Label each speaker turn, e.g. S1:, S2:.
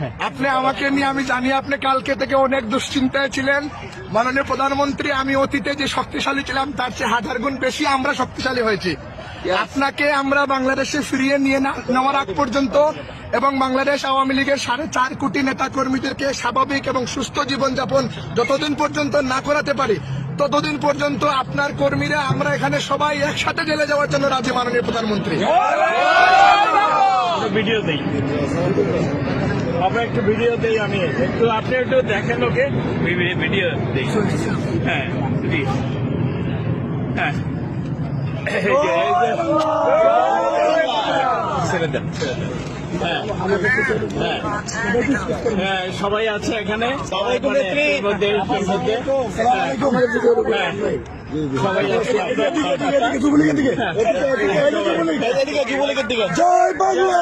S1: আপনি আমাকে নিয়ে আমি জানি আপনি কালকে থেকে অনেক দুশ্চিন্তায় ছিলেন। মাননীয় প্রধানমন্ত্রী আমি অতীতে যে শক্তিশালী ছিলাম তার চেয়ে হাজার গুণ বেশি আমরা শক্তিশালী হয়েছি। আপনাকে আমরা বাংলাদেশে ফিরিয়ে নিয়ে না- নেওয়ার আগ পর্যন্ত এবং বাংলাদেশ আওয়ামী লীগের সাড়ে চার কোটি নেতা কর্মীদেরকে স্বাভাবিক এবং সুস্থ জীবনযাপন যতদিন পর্যন্ত না করাতে পারি ততদিন পর্যন্ত আপনার কর্মীরা আমরা এখানে সবাই একসাথে জেলে যাওয়ার জন্য রাজি মাননীয় প্রধানমন্ত্রী।
S2: ভিডিও আমরা একটু ভিডিও দেই আমি। একটু আপনি একটু দেখেন ওকে ভিডিও দেই। হ্যাঁ দি হ্যাঁ। দেন। হ্যাঁ হ্যাঁ। হ্যাঁ, সবাই আছে এখানে? মানে। সবাই আছে।
S3: জয় বাংলা।